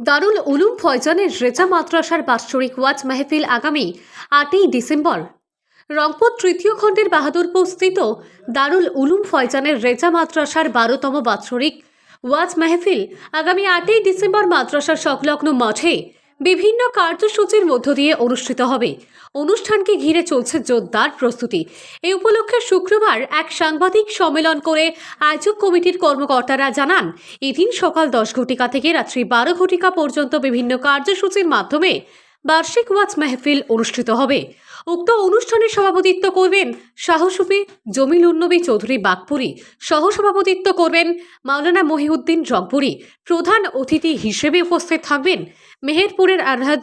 দারুল উলুম ফয়জানের রেজা মাদ্রাসার বাৎসরিক ওয়াজ মাহফিল আগামী আটই ডিসেম্বর। রংপুর তৃতীয় খণ্ডের বাহাদুরপুর স্থিত দারুল উলুম ফয়জানের রেজা মাদ্রাসার বারোতম বাৎসরিক ওয়াজ মাহফিল আগামী আটই ডিসেম্বর মাদ্রাসার সংলগ্ন মাঠে বিভিন্ন কার্যসূচির মধ্য দিয়ে অনুষ্ঠিত হবে। অনুষ্ঠানকে ঘিরে চলছে জোরদার প্রস্তুতি। এই উপলক্ষে শুক্রবার এক সাংবাদিক সম্মেলন করে আয়োজক কমিটির কর্মকর্তারা জানান, এদিন সকাল দশ ঘটিকা থেকে রাত্রি বারো ঘটিকা পর্যন্ত বিভিন্ন কার্যসূচির মাধ্যমে বার্ষিক ওয়াজ মেহফিল অনুষ্ঠিত হবে। উক্ত অনুষ্ঠানে সভাপতিত্ব করবেন সাহসুপি জমিল উন্নবী চৌধুরী বাগপুরি। সহসভাপতিত্ব করবেন মাওলানা মহিউদ্দিন রংপুরি প্রধান অতিথি হিসেবে উপস্থিত থাকবেন মেহেরপুরের আলহাজ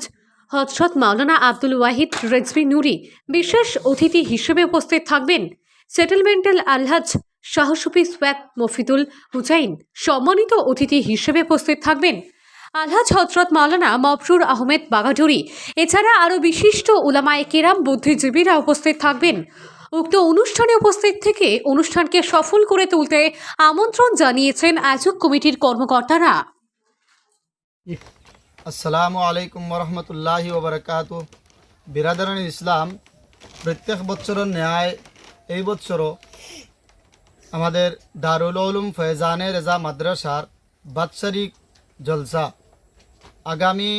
হজরত মাওলানা আব্দুল ওয়াহিদ রেজভি নুরি। বিশেষ অতিথি হিসেবে উপস্থিত থাকবেন সেটেলমেন্টাল আলহাজ শাহসুফি সোয়াব মফিদুল হুসাইন। সম্মানিত অতিথি হিসেবে উপস্থিত থাকবেন আলহাজ হজরত মাওলানা মবরুর আহমেদ বাগাডুরি। এছাড়া আরও বিশিষ্ট উলামায়ে কেরাম বুদ্ধিজীবীরা উপস্থিত থাকবেন। উক্ত অনুষ্ঠানে উপস্থিত থেকে অনুষ্ঠানকে সফল করে তুলতে আমন্ত্রণ জানিয়েছেন আয়োজক কমিটির কর্মকর্তারা। আসসালামু আলাইকুম রহমতুল্লাহি ওবরাকাত। বিরাদরান ইসলাম, প্রত্যেক বছরের ন্যায় এই বছরও আমাদের দারুল উলুম ফয়জানে রেজা মাদ্রাসার বাৎসরিক জলসা। আগামী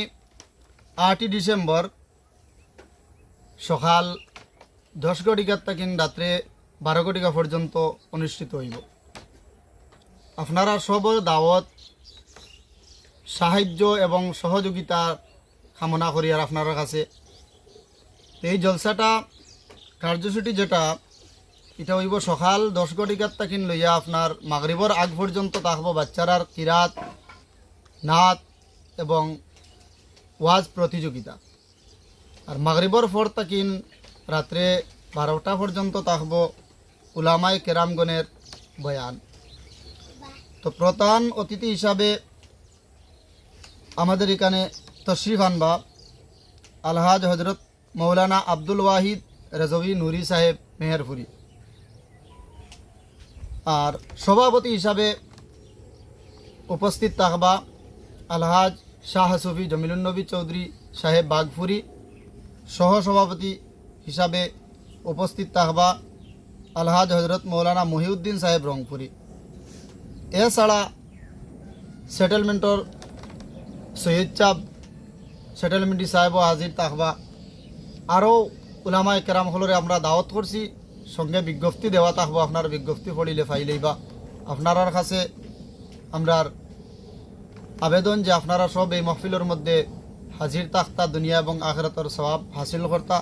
আটই ডিসেম্বর সকাল দশ ঘটিকার থাকেন রাত্রে বারো ঘটিকা পর্যন্ত অনুষ্ঠিত হইব। আপনারা সবর দাওয়াত, সাহায্য এবং সহযোগিতা কামনা করি আর আপনার কাছে। এই জলসাটা, কার্যসূচি যেটা, এটা হইব সকাল দশ ঘটিকার তাকিন লইয়া আপনার মাগরিবর আগ পর্যন্ত থাকব বাচ্চারার কিরাত নাচ এবং ওয়াজ প্রতিযোগিতা। আর মাগরিবর পর তাকিন রাত্রে বারোটা পর্যন্ত থাকব উলামাই কেরামগণের বয়ান। তো প্রধান অতিথি হিসাবে আমাদের এখানে তশরিফ আনবা আলহাজ হজরত মৌলানা আব্দুল ওয়াহিদ রেজবি নুরি সাহেব মেহেরপুরি। আর সভাপতি হিসাবে উপস্থিত থাকবা আলহাজ শাহ সফি জমিলুন্নবী চৌধুরী সাহেব বাগফুরি সহ সভাপতি হিসাবে উপস্থিত থাকবা আলহাজ হজরত মৌলানা মহিউদ্দিন সাহেব রংপুরি। এছাড়া সেটেলমেন্টর সৈয়দ চাপ সেটেলমেন্টি সাহেবও হাজির থাকবা আরও উলামায় কেরাম হলরে আমরা দাওয়াত করছি। সঙ্গে বিজ্ঞপ্তি দেওয়া থাকব আপনার বিজ্ঞপ্তি পড়িলে ফাইলেইবা আপনার কাছে আমরার আবেদন যে আপনারা সব এই মহফিলের মধ্যে হাজির থাকতা দুনিয়া এবং আখরাতর সবাব হাসিল করতা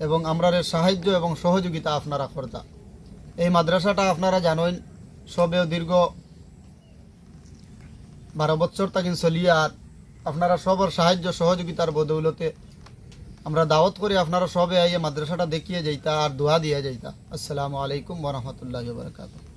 এবং আমরার সাহায্য এবং সহযোগিতা আপনারা করতা। এই মাদ্রাসাটা আপনারা জানেন সবেও দীর্ঘ বারো বছর তাকিন চলিয়া আর আপনারা সবর সাহায্য, সহযোগিতার বদৌলতে আমরা দাওয়াত করি আপনারা সবে আইয়ে মাদ্রাসাটা দেখিয়ে যাইতা আর দোয়া দিয়ে যাইতা। আসসালামু আলাইকুম ওরহমতুল্লাহ বরকাত